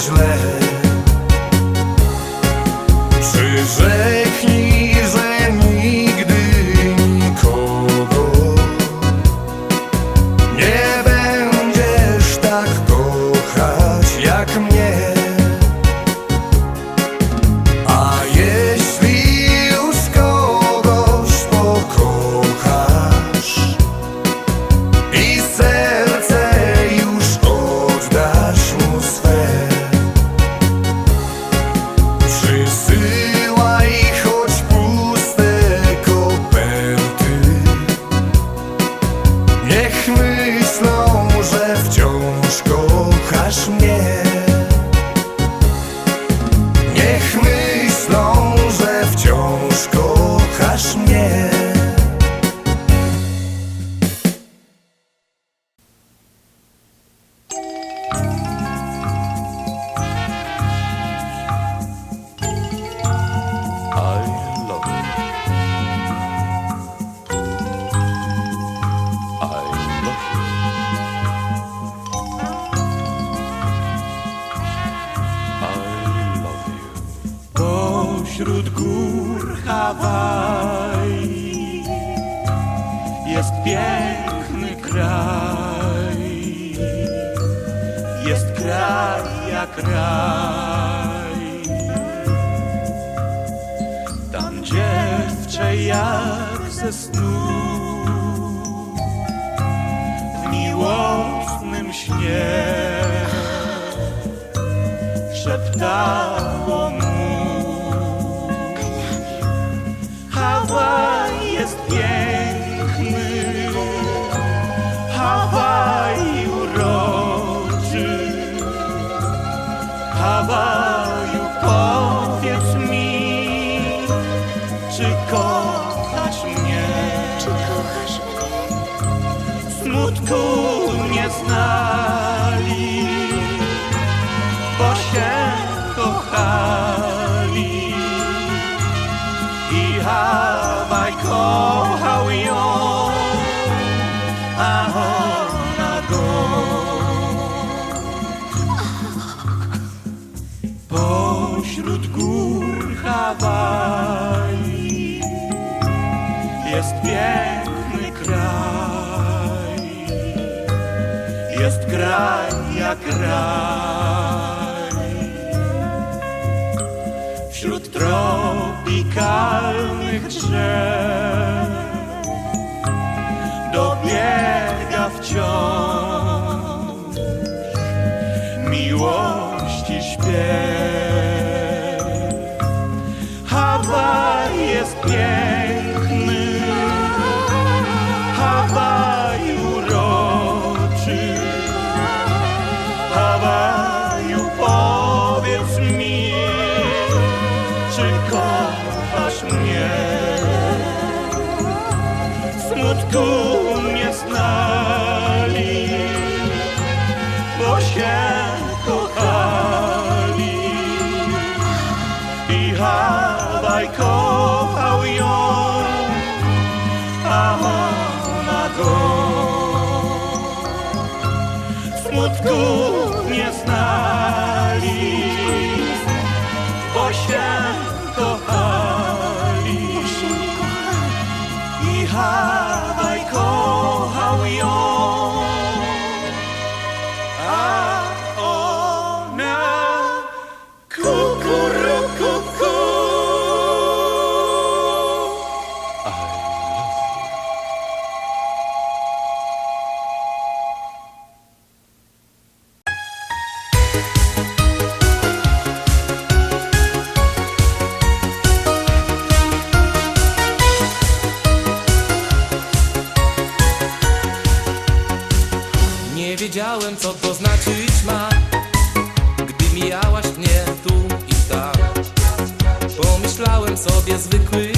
źle Pośród gór Hawaj jest piękny kraj. Jest kraj jak raj. Tam dziewczę jak ze snu piękny, Hawaj uroczy. Hawaju, powiedz mi, czy kochasz mnie? Czy kochasz mnie? Smutku nie znali, bo się kochali. Pośród gór Hawaj jest piękny kraj. Jest kraj jak raj. Wśród tropikalnych drzew Hawaj jest piękny, Hawaj uroczy. Hawaju, powiedz mi, czy kochasz mnie? Smutku nie znali, bo się kochali. Smutku nie znali, co to znaczyć ma. Gdy mijałaś mnie tu i tam Pomyślałem sobie zwykły